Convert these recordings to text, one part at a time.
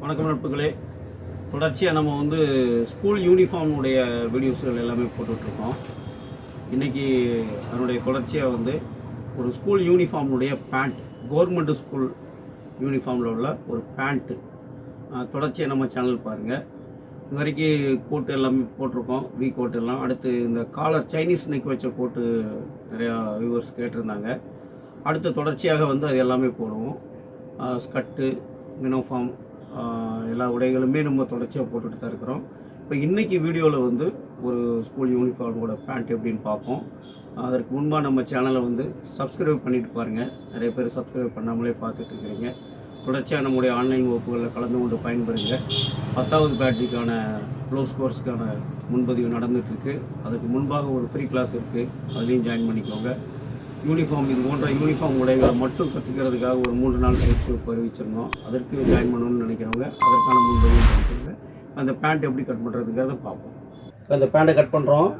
வணக்கம் நட்புகளே தொடர்ச்சியாக நம்ம வந்து ஸ்கூல் யூனிஃபார்முடைய வீடியோஸ்கள் எல்லாமே போட்டுட்ருக்கோம். இன்றைக்கி அதனுடைய தொடர்ச்சியாக வந்து ஒரு ஸ்கூல் யூனிஃபார்முடைய பேண்ட் கவர்மெண்ட் ஸ்கூல் யூனிஃபார்மில் உள்ள ஒரு பேண்ட்டு தொடர்ச்சியாக நம்ம சேனல் பாருங்கள் இது வரைக்கும் கோட்டு எல்லாமே போட்டிருக்கோம். வி கோட் எல்லாம். அடுத்து இந்த காலர் சைனீஸ் நெக் வச்ச கோட்டு நிறையா வியூவர்ஸ் கேட்டிருந்தாங்க. அடுத்து தொடர்ச்சியாக வந்து அது எல்லாமே போடுவோம். ஸ்கட்டு மினோஃபார்ம் எல்லா உடைகளுமே நம்ம தொடர்ச்சியாக போட்டுட்டு தான் இருக்கிறோம். இப்போ இன்றைக்கி வீடியோவில் வந்து ஒரு ஸ்கூல் யூனிஃபார்மோட பேண்ட் எப்படின்னு பார்ப்போம். அதற்கு முன்பாக நம்ம சேனலை வந்து சப்ஸ்கிரைப் பண்ணிட்டு பாருங்கள் நிறைய பேர் சப்ஸ்கிரைப் பண்ணாமலே பார்த்துட்டு இருக்கிறீங்க. தொடர்ச்சியாக நம்முடைய ஆன்லைன் வகுப்புகளில் கலந்து கொண்டு பயன்பெறுங்க. பத்தாவது பேட்ஜுக்கான க்ளோஸ் கோர்ஸுக்கான முன்பதிவு நடந்துகிட்ருக்கு அதுக்கு முன்பாக ஒரு ஃப்ரீ கிளாஸ் இருக்குது அதுலேயும் ஜாயின் பண்ணிக்கோங்க. யூனிஃபார்ம் இது போன்ற யூனிஃபார்ம் உடைகளை மட்டும் கற்றுக்கிறதுக்காக ஒரு மூன்று நாள் பயிற்சி வகுப்பு அறிவிச்சிருந்தோம் அதற்கு ஜாயின் பண்ணணும்னு நினைக்கிறவங்க அதற்கான முன்பதிவு பண்ணிக்கோங்க. அந்த பேண்ட் எப்படி கட் பண்ணுறதுங்கிறத பார்ப்போம். இப்போ அந்த பேண்ட்டை கட் பண்ணுறோம்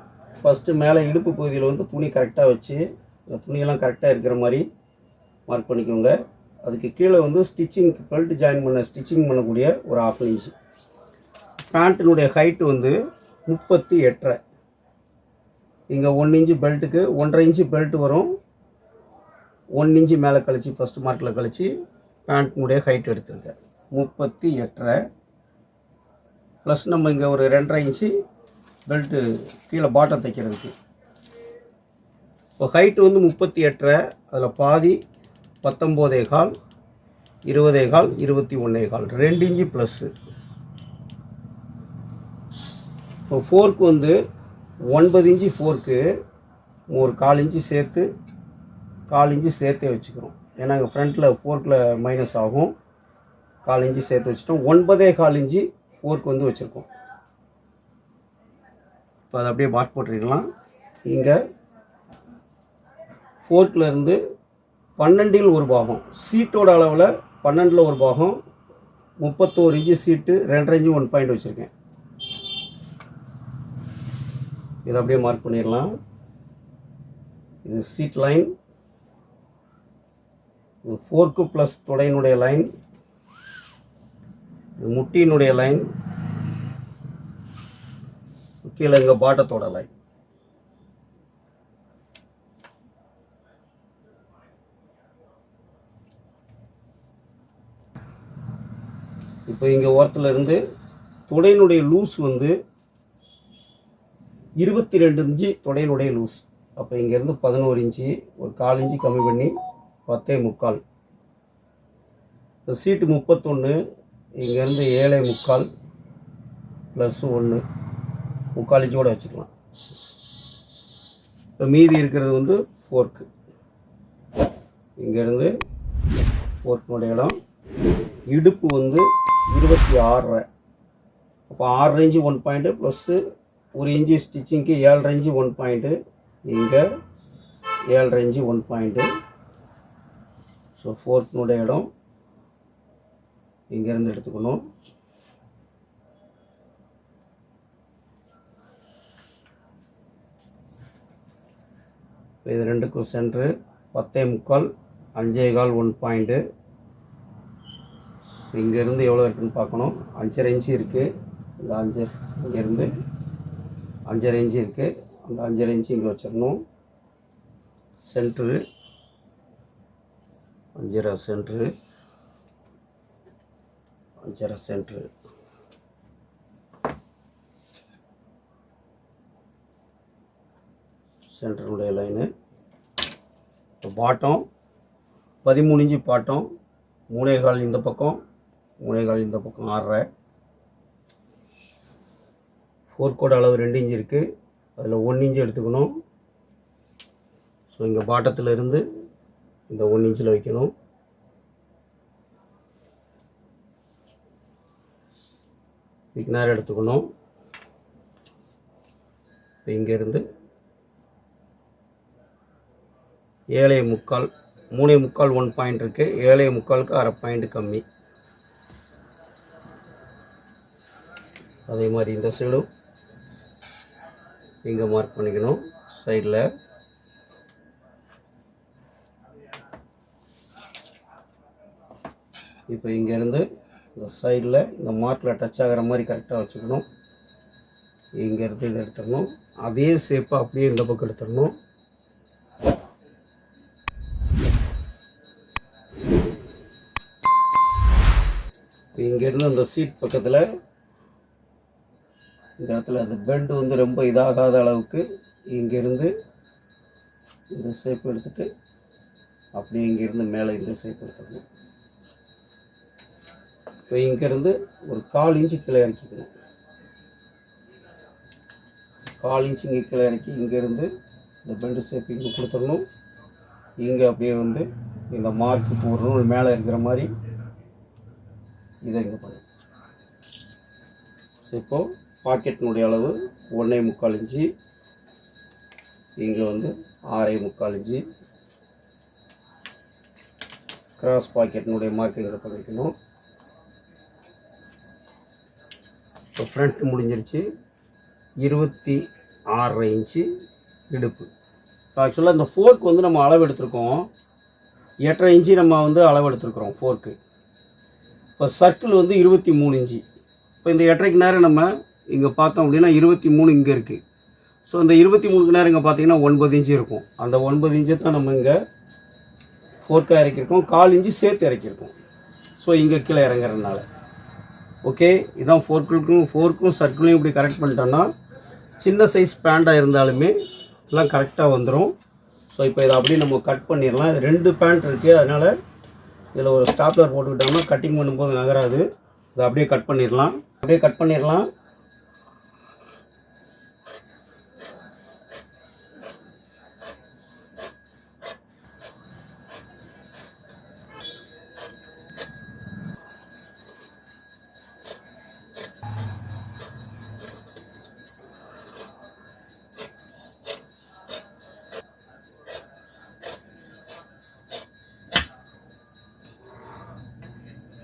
ஃபஸ்ட்டு மேலே இடுப்பு பகுதியில் வந்து துணி கரெக்டாக வச்சு அந்த துணியெல்லாம் கரெக்டாக இருக்கிற மாதிரி மார்க் பண்ணிக்கோங்க. அதுக்கு கீழே வந்து ஸ்டிச்சிங் பெல்ட் ஜாயின் பண்ண ஸ்டிச்சிங் பண்ணக்கூடிய ஒரு ஆஃப் இன்ச் பேண்ட்டினுடைய ஹைட்டு வந்து முப்பத்தி எட்டரை. இங்கே ஒன் இன்ச்சு பெல்ட்டுக்கு ஒன்றரை இன்ச்சு பெல்ட் வரும். ஒன் இன்ச்சு மேலே கழிச்சு ஃபஸ்ட்டு மார்க்கில் கழிச்சு பேண்ட்னுடைய ஹைட் எடுத்திருக்கேன். முப்பத்தி எட்டரை. ப்ளஸ் நம்ம இங்கே ஒரு ரெண்டரை இன்ச்சு பெல்ட்டு கீழே பாட்டம் தைக்கிறதுக்கு. இப்போ ஹைட்டு வந்து முப்பத்தி எட்டரை. அதில் பாதி பத்தொம்போதே கால் இருபதே கால் இருபத்தி ஒன்றே கால். ரெண்டு இன்ச்சு ப்ளஸ்ஸு இப்போ ஃபோர்க்கு வந்து ஒன்பது இன்ச்சு ஃபோர்க்கு ஒரு கால் இன்ச்சு சேர்த்து கால் இன்ச்சு சேர்த்தே வச்சுக்கிறோம். ஏன்னா இங்கே ஃப்ரண்ட்டில் ஃபோர்க்கில் மைனஸ் ஆகும். கால் இன்ச்சு சேர்த்து வச்சுட்டோம். ஒன்பதே கால் இன்ச்சு ஃபோர்க்கு வந்து வச்சுருக்கோம். இப்போ அதை அப்படியே மார்க் போட்டுருக்கலாம் இங்கே ஃபோர்க்லேருந்து பன்னெண்டில் ஒரு பாகம். சீட்டோட அளவில் பன்னெண்டில் ஒரு பாகம். முப்பத்தோரு இன்ச்சு சீட்டு ரெண்டரை இன்ச்சு ஒன் பாயிண்ட் வச்சுருக்கேன். இதை அப்படியே மார்க் பண்ணிடலாம். இது சீட் லைன் இது ஃபோர்க்கு ப்ளஸ் தொடையினுடைய லைன் இது முட்டியினுடைய லைன் கீழே இங்கே பாட்டத்தோட லைன். இப்போ இங்கே ஓரத்தில் இருந்து தொடையினுடைய லூஸ் வந்து இருபத்தி ரெண்டு இன்ச்சு தொடையினுடைய லூஸ். அப்போ இங்கேருந்து பதினோரு இன்ச்சு ஒரு கால் இன்ச்சு கம்மி பண்ணி பத்தே முக்கால். இந்த சீட்டு முப்பத்தொன்று இங்கேருந்து ஏழே முக்கால் ப்ளஸ் ஒன்று முக்கால் இன்ச்சு கூட வச்சுக்கலாம். இப்போ மீதி இருக்கிறது வந்து ஃபோர்க்கு இங்கேருந்து ஃபோர்க்கினுடைய இடம். இடுப்பு வந்து இருபத்தி ஆறரை. அப்போ ஆறு இன்ச்சு ஒன் பாயிண்ட்டு ப்ளஸ்ஸு ஒரு இன்ச்சு ஸ்டிச்சிங்க்கு ஏழரை இன்ச்சு ஒன் பாயிண்ட்டு இங்கே ஏழரை இன்ச்சு ஒன் பாயிண்ட்டு ஸோ ஃபோர்த்னுடைய இடம் இங்கேருந்து எடுத்துக்கணும். இது ரெண்டுக்கும் சென்ட்ரு பத்தே முக்கால் அஞ்சே கால் ஒன் பாயிண்ட்டு இங்கேருந்து எவ்வளோ இருக்குன்னு பார்க்கணும். அஞ்சரை இன்ச்சு இருக்குது இந்த அஞ்சு இங்கேருந்து அஞ்சரை இன்ச்சு இருக்குது அந்த அஞ்சரை இன்ச்சு இங்கே வச்சிடணும். சென்ட்ரு வஞ்சிர சென்ட்ரு வஞ்சிர சென்ட்ரு சென்டருடைய லைனு இப்போ பாட்டம் பதிமூணு இன்ச்சு பாட்டம் மூணே கால் இந்த பக்கம் மூணே கால் இந்த பக்கம் ஆறரை ஃபோர் கோட் அளவு ரெண்டு இன்ச்சு இருக்குது அதில் ஒன் இன்ச்சு எடுத்துக்கணும். ஸோ இங்கே பாட்டத்தில் இருந்து இந்த ஒன் இன்ச்சில் வைக்கணும். திக்னார் எடுத்துக்கணும். இங்கேருந்து ஏழை முக்கால் மூணே முக்கால் ஒன் பாயிண்ட் இருக்குது ஏழை முக்காலுக்கு அரை பாயிண்ட் கம்மி. அதே மாதிரி இந்த சைடும் இங்கே மார்க் பண்ணிக்கணும். சைடில் இப்போ இங்கேருந்து இந்த சைடில் இந்த மார்க்கில் டச் ஆகிற மாதிரி கரெக்டாக வச்சுக்கணும். இங்கேருந்து இதை எடுத்துடணும். அதே ஷேப்பை அப்படியே இந்த பக்கம் எடுத்துடணும். இங்கேருந்து அந்த சீட் பக்கத்தில் இந்த இடத்துல அந்த பெண்டு வந்து ரொம்ப இதாகாத அளவுக்கு இங்கேருந்து இந்த ஷேப் எடுத்துகிட்டு அப்படியே இங்கேருந்து மேலே இந்த ஷேப் எடுத்துக்கணும் இப்போ இங்கேருந்து ஒரு கால் இன்ச்சு கீழே இறக்கிக்கணும். கால் இன்ச்சு இங்கே கீழே இறக்கி இங்கேருந்து இந்த பெண்டு ஷேப் இங்கே கொடுத்துடணும். இங்கே அப்படியே வந்து இந்த மார்க் போடணும் மேலே இருக்கிற மாதிரி இதை இங்கே பண்ணி இப்போது பாக்கெட்டினுடைய அளவு ஒன்றே முக்கால் இன்ச்சு. இங்கே வந்து ஆறே முக்கால் இன்ச்சு. கிராஸ் பாக்கெட்டினுடைய மார்க் இங்கே பண்ணிக்கணும். ஃப்ரண்ட் முடிஞ்சிருச்சு. இருபத்தி ஆறரை இன்ச்சு இடுப்பு. ஆக்சுவலாக இந்த ஃபோர்க் வந்து நம்ம அளவு எடுத்திருக்கோம். எட்டரை இன்ச்சு நம்ம வந்து அளவு எடுத்துருக்குறோம் ஃபோர்க்கு இப்போ சர்க்கிள் வந்து இருபத்தி மூணு இன்ச்சு இப்போ இந்த எட்டரைக்கு நேரம் நம்ம இங்கே பார்த்தோம் அப்படின்னா இருபத்தி மூணு இங்கே இருக்குது ஸோ இந்த இருபத்தி மூணுக்கு நேரம் இங்கே பார்த்தீங்கன்னா ஒன்பது இன்ச்சு இருக்கும். அந்த ஒன்பது இன்ச்சை தான் நம்ம இங்கே ஃபோர்க்காக இறக்கியிருக்கோம். கால் இன்ச்சு சேர்த்து இறக்கியிருக்கோம். ஸோ இங்கே கீழே இறங்குறதுனால. ஓகே இதான் ஃபோர்க்குக்கும் ஃபோர்க்கும் சர்க்கிளையும் இப்படி கரெக்ட் பண்ணிட்டோன்னா சின்ன சைஸ் பேண்ட்டாக இருந்தாலுமே எல்லாம் கரெக்டாக வந்துடும் ஸோ இப்போ இதை அப்படியே நம்ம கட் பண்ணிடலாம். இது ரெண்டு பேண்ட் இருக்குது அதனால் இதில் ஒரு ஸ்டாப்லர் போட்டுக்கிட்டோம்னா கட்டிங் பண்ணும்போது நகராது. இதை அப்படியே கட் பண்ணிடலாம். அப்படியே கட் பண்ணிடலாம்.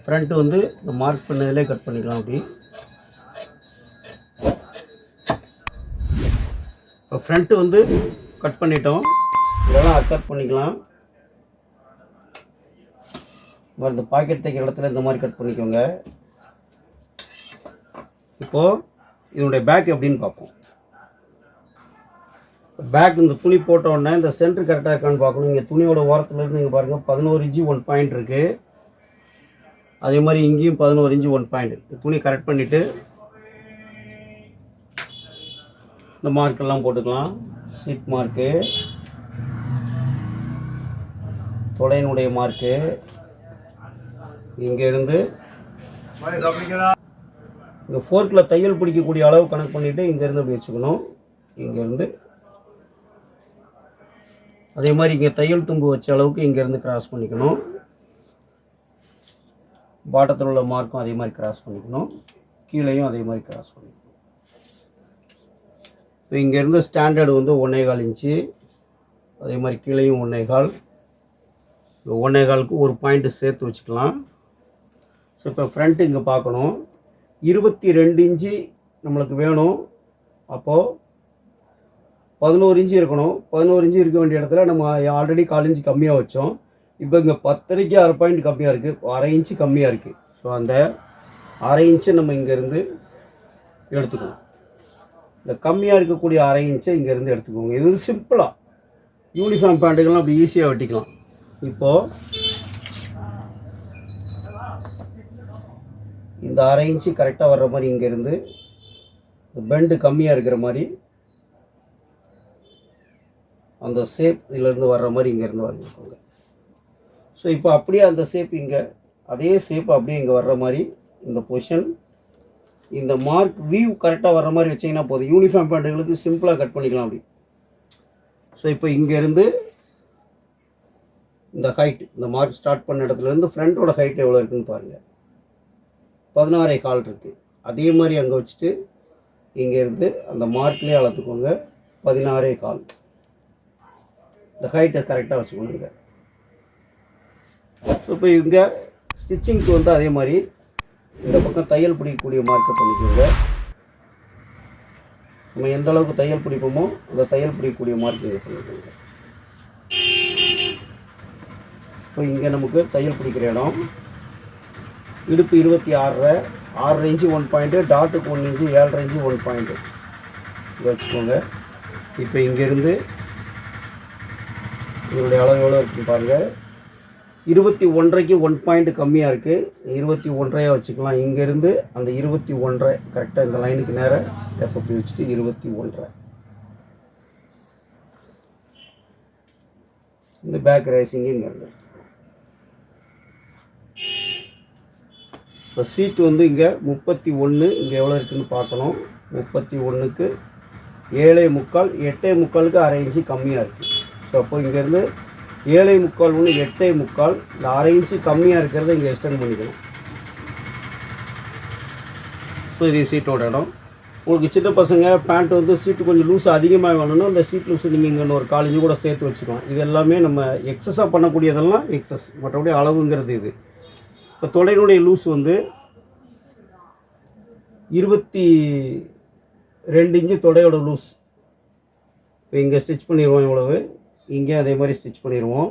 ஃப்ரண்ட்டு வந்து இந்த மார்க் பண்ணதிலே கட் பண்ணிக்கலாம் அப்படி. இப்போ ஃப்ரண்ட்டு வந்து கட் பண்ணிட்டோம். இதெல்லாம் அக்கட் பண்ணிக்கலாம். இந்த பாக்கெட் தைக்கிற இடத்துல இந்த மாதிரி கட் பண்ணிக்கோங்க. இப்போது இதனுடைய பேக் எப்படின்னு பார்ப்போம். பேக் இந்த துணி போட்ட உடனே இந்த சென்டர் கரெக்டாக இருக்கான்னு பார்க்கணும். இங்கே துணியோட ஓரத்துலேருந்து நீங்கள் பாருங்கள் பதினோரு இன்ச்சு ஒன் பாயிண்ட் இருக்குது அதே மாதிரி இங்கேயும் பதினோரு இன்ச்சு ஒன் பாயிண்ட் துணி கரெக்ட் பண்ணிவிட்டு இந்த மார்க்கெல்லாம் போட்டுக்கலாம். ஸ்லிப் மார்க்கு தொடையினுடைய மார்க்கு இங்கேருந்து இங்கே ஃபோர்க்கில் தையல் பிடிக்கக்கூடிய அளவு கணக்கு பண்ணிவிட்டு இங்கேருந்து அப்படி வச்சுக்கணும். இங்கேருந்து அதே மாதிரி இங்கே தையல் தும்பு வச்ச அளவுக்கு இங்கேருந்து கிராஸ் பண்ணிக்கணும். பாட்டத்தில் உள்ள மார்க்கும் அதே மாதிரி கிராஸ் பண்ணிக்கணும். கீழேயும் அதே மாதிரி கிராஸ் பண்ணிக்கணும். இப்போ இங்கேருந்து ஸ்டாண்டர்டு வந்து ஒன்றேகால் இன்ச்சு. அதே மாதிரி கீழேயும் ஒன்றேகால் இந்த ஒன்றே ஒரு பாயிண்ட்டு சேர்த்து வச்சுக்கலாம். ஸோ இப்போ ஃப்ரண்ட்டு இங்கே பார்க்கணும். இருபத்தி ரெண்டு இன்ச்சு நம்மளுக்கு வேணும். அப்போது பதினோரு இன்ச்சு இருக்கணும். பதினோரு இன்ச்சு இருக்க வேண்டிய இடத்துல நம்ம ஆல்ரெடி கால் இன்ச்சு கம்மியாக வச்சோம். இப்போ இங்கே பத்தரைக்கு அரை பாயிண்ட் கம்மியாக இருக்குது அரை இன்ச்சு கம்மியாக இருக்குது ஸோ அந்த அரை இன்ச்சு நம்ம இங்கேருந்து எடுத்துக்கணும். இந்த கம்மியாக இருக்கக்கூடிய அரை இன்ச்சை இங்கேருந்து எடுத்துக்கோங்க. இது வந்து சிம்பிளாக யூனிஃபார்ம் பேண்ட்டுகள்லாம் அப்படி ஈஸியாக வெட்டிக்கலாம். இப்போது இந்த அரை இன்ச்சு கரெக்டாக வர்ற மாதிரி இங்கேருந்து பெண்டு கம்மியாக இருக்கிற மாதிரி அந்த ஷேப் இதிலேருந்து வர்ற மாதிரி இங்கேருந்து வரைஞ்சிக்கோங்க ஸோ இப்போ அப்படியே அந்த ஷேப் இங்கே அதே ஷேப் அப்படியே இங்கே வர்ற மாதிரி இந்த பொசிஷன் இந்த மார்க் வியூ கரெக்டாக வர்ற மாதிரி வச்சிங்கன்னா போதும். யூனிஃபார்ம் பேண்ட்டுகளுக்கு சிம்பிளாக கட் பண்ணிக்கலாம் அப்படி. ஸோ இப்போ இங்கேருந்து இந்த ஹைட் இந்த மார்க் ஸ்டார்ட் பண்ண இடத்துலேருந்து ஃப்ரண்ட்டோட ஹைட் எவ்வளோ இருக்குன்னு பாருங்கள் பதினாறே கால் இருக்குது அதே மாதிரி அங்கே வச்சுட்டு இங்கேருந்து அந்த மார்க்லேயே அளத்துக்கோங்க பதினாறே கால். இந்த ஹைட்டை கரெக்டாக வச்சுக்கணுங்க ஸோ இப்போ இங்கே ஸ்டிச்சிங்க்கு வந்து அதே மாதிரி இந்த பக்கம் தையல் பிடிக்கக்கூடிய மார்க்கை பண்ணிக்கோங்க. நம்ம எந்த அளவுக்கு தையல் பிடிப்போமோ அந்த தையல் பிடிக்கக்கூடிய மார்க் இங்கே பண்ணிக்கோங்க. இப்போ இங்கே நமக்கு தையல் பிடிக்கிற இடம். இடுப்பு இருபத்தி ஆறரை ஆறு இன்ச்சு ஒன் பாயிண்ட்டு டாட்டுக்கு ஒன்று இன்ச்சு ஏழரை இன்ச்சு ஒன் பாயிண்ட்டு இதை வச்சுக்கோங்க. இப்போ இங்கேருந்து இதனுடைய அளவு எவ்வளோ இருக்குன்னு பாருங்கள் இருபத்தி ஒன்றரைக்கு ஒன் பாயிண்ட் கம்மியாக இருக்குது இருபத்தி ஒன்றையாக வச்சுக்கலாம். இங்கேருந்து அந்த இருபத்தி ஒன்றரை கரெக்டாக இந்த லைனுக்கு நேராக டெப்பை போய் வச்சுட்டு இருபத்தி ஒன்றரை இந்த பேக் ரேசிங்கு இங்கே இருந்து. இப்போ சீட்டு வந்து இங்கே முப்பத்தி ஒன்று இங்கே எவ்வளோ இருக்குதுன்னு பார்க்கணும். முப்பத்தி ஒன்றுக்கு ஏழே முக்கால் எட்டே முக்காலுக்கு அரை இன்ச்சு கம்மியாக இருக்குது ஸோ அப்போ இங்கேருந்து ஏழை முக்கால் ஒன்று எட்டை முக்கால். இந்த அரை இன்ச்சு கம்மியாக இருக்கிறத இங்கே எக்ஸ்டெண்ட் பண்ணிக்கணும். ஸோ இது சீட்டோட இடம். உங்களுக்கு சின்ன பசங்க பேண்ட் வந்து சீட்டு கொஞ்சம் லூஸ் அதிகமாக வேணும்னா அந்த சீட் லூஸ் நீங்கள் இங்கே ஒரு காலேஜ் கூட சேர்த்து வச்சுக்கலாம். இது எல்லாமே நம்ம எக்ஸஸாக பண்ணக்கூடியதெல்லாம் எக்ஸஸ் மற்றபடி அளவுங்கிறது இது. இப்போ தொடையினுடைய லூஸ் வந்து இருபத்தி ரெண்டு இன்ச்சு தொடையோட லூஸ் இப்போ இங்கே ஸ்டிச் பண்ணிடுவோம் இவ்வளவு. இங்கே அதே மாதிரி ஸ்டிச் பண்ணிடுவோம்.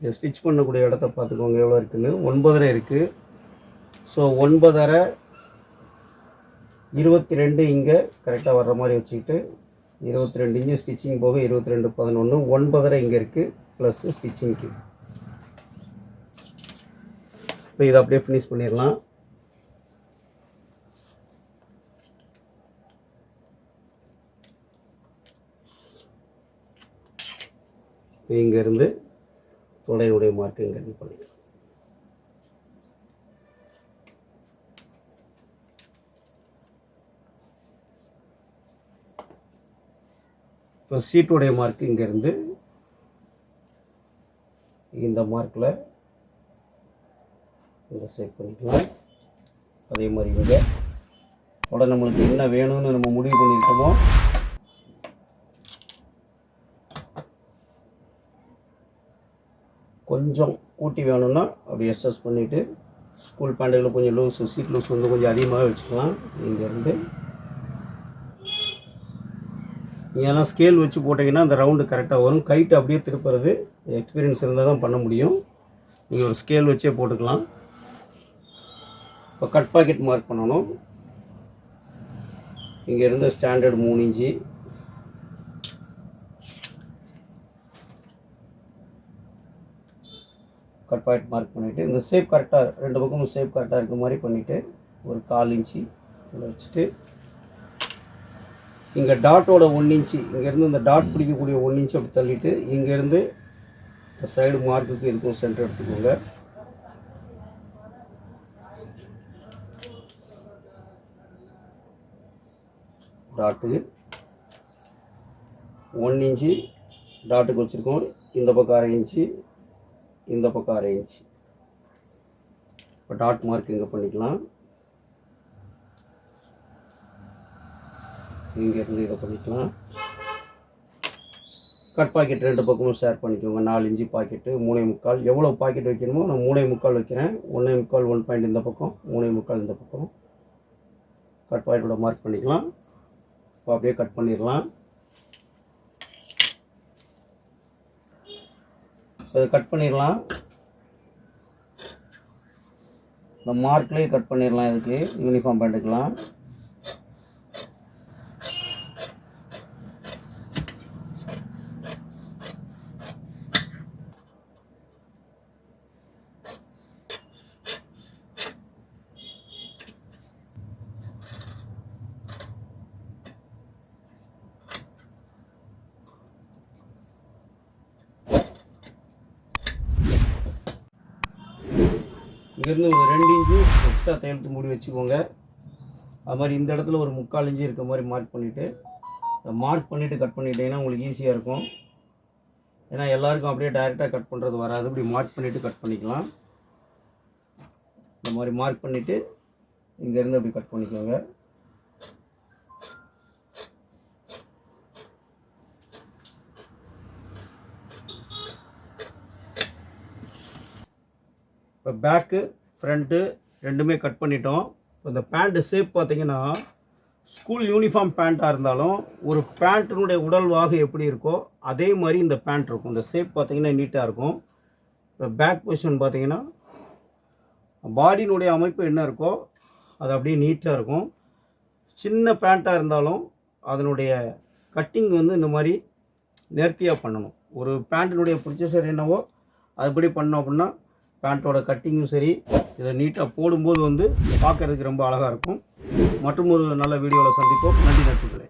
இதை ஸ்டிச் பண்ணக்கூடிய இடத்த பார்த்துக்கோங்க எவ்வளோ இருக்குதுன்னு ஒன்பதரை இருக்குது ஸோ ஒன்பதரை இருபத்தி ரெண்டு இங்கே கரெக்டாக வர்ற மாதிரி வச்சுக்கிட்டு இருபத்தி ரெண்டு இன்ச்சு ஸ்டிச்சிங் போக இருபத்தி ரெண்டு பதினொன்று ஒன்பதரை இங்கே இருக்குது ப்ளஸ்ஸு ஸ்டிச்சிங்க்கு இப்போ இதை அப்படியே ஃபினிஷ் பண்ணிடலாம். இங்கேருந்து தொடையுடைய மார்க்கு இங்கேருந்து பண்ணிக்கலாம். இப்போ சீட்டுடைய மார்க்கு இங்கேருந்து இந்த மார்க்கில் இதை செட் பண்ணிக்கலாம். அதே மாதிரி இங்கே. உடனே நம்மளுக்கு என்ன வேணும்னு நம்ம முடிவு பண்ணியிருக்கோமோ கொஞ்சம் கூட்டி வேணும்னா அப்படி எஸ்எஸ் பண்ணிவிட்டு ஸ்கூல் பேண்டுகளில் கொஞ்சம் லூஸ் சீட் லூஸ் வந்து கொஞ்சம் அதிகமாக வச்சுக்கலாம். இங்கேருந்து. நீங்கள்லாம் ஸ்கேல் வச்சு போட்டிங்கன்னா அந்த ரவுண்டு கரெக்டாக வரும். கைட்டு அப்படியே திருப்புறது எக்ஸ்பீரியன்ஸ் இருந்தால் தான் பண்ண முடியும். நீங்கள் ஒரு ஸ்கேல் வச்சே போட்டுக்கலாம். இப்போ கட் பாக்கெட் மார்க் பண்ணணும். இங்கேருந்து ஸ்டாண்டர்ட் மூணு இன்ச்சு. கட் பாயிண்ட் மார்க் பண்ணிவிட்டு இந்த ஷேப் கரெக்டாக ரெண்டு பக்கமும் ஷேப் கரெக்டாக இருக்க மாதிரி பண்ணிவிட்டு ஒரு கால் இன்ச்சு இதில் வச்சுட்டு இங்கே டாட்டோட ஒன் இன்ச்சு இங்கேருந்து இந்த டாட் பிடிக்கக்கூடிய ஒன் இன்ச்சு அப்படி தள்ளிட்டு இங்கேருந்து இந்த சைடு மார்க்குக்கு இதுக்கும் சென்டர் எடுத்துக்கோங்க. டாட்டு ஒன் இன்ச்சு டாட்டுக்கு வச்சுருக்கோம். இந்த பக்கம் அரை இன்ச்சு இந்த பக்கம் அரை இப்போ டாட் மார்க் இங்கே பண்ணிக்கலாம். இங்கேருந்து இதை பண்ணிக்கலாம். கட் பாக்கெட் ரெண்டு பக்கமும் ஷேர் பண்ணிக்கோங்க. நாலு இஞ்சி பாக்கெட்டு மூணே முக்கால். எவ்வளோ பாக்கெட் வைக்கணுமோ நான் மூணே முக்கால் வைக்கிறேன். ஒன்றே முக்கால் ஒன் பாயிண்ட் இந்த பக்கம் மூணே முக்கால் இந்த பக்கம். கட் பாக்கெட்டோட மார்க் பண்ணிக்கலாம். இப்போ அப்படியே கட் பண்ணிடலாம். இதை கட் பண்ணிடலாம். இந்த மார்க்லேயே கட் பண்ணிடலாம் இதுக்கு. யூனிஃபார்ம் பண்ணிக்கலாம். இங்கேருந்து ஒரு ரெண்டு இன்ச்சு எக்ஸ்ட்ரா தையலுக்கு மூடி வச்சுக்கோங்க. அது மாதிரி இந்த இடத்துல ஒரு முக்கால் இன்ச்சு இருக்க மாதிரி மார்க் பண்ணிவிட்டு மார்க் பண்ணிவிட்டு கட் பண்ணிட்டீங்கன்னா உங்களுக்கு ஈஸியாக இருக்கும். ஏன்னா எல்லாருக்கும் அப்படியே டைரெக்டாக கட் பண்ணுறது வராது. இப்படி மார்க் பண்ணிவிட்டு கட் பண்ணிக்கலாம். இந்த மாதிரி மார்க் பண்ணிவிட்டு இங்கேருந்து அப்படி கட் பண்ணிக்கோங்க. இப்போ பேக்கு ஃப்ரண்ட்டு ரெண்டுமே கட் பண்ணிட்டோம். இப்போ இந்த பேண்ட்டு ஷேப் பார்த்தீங்கன்னா ஸ்கூல் யூனிஃபார்ம் பேண்ட்டாக இருந்தாலும் ஒரு பேண்ட்டினுடைய உடல்வாகு எப்படி இருக்கோ அதே மாதிரி இந்த பேண்ட் இருக்கும். இந்த ஷேப் பார்த்தீங்கன்னா நீட்டாக இருக்கும். இப்போ பேக் பொசிஷன் பார்த்தீங்கன்னா பாடியினுடைய அமைப்பு என்ன இருக்கோ அது அப்படியே நீட்டாக இருக்கும். சின்ன பேண்ட்டாக இருந்தாலும் அதனுடைய கட்டிங் வந்து இந்த மாதிரி நேர்த்தியாக பண்ணணும். ஒரு பேண்ட்டினுடைய ப்ரொச்சஸர் என்னவோ அதுபடி பண்ணோம் அப்படின்னா பேண்ட்டோட கட்டிங்கும் சரி இதை நீட்டாக போடும்போது வந்து பார்க்கறதுக்கு ரொம்ப அழகாக இருக்கும். மற்றும் ஒரு நல்ல வீடியோவில் சந்திப்போம். நன்றி நட்புகளே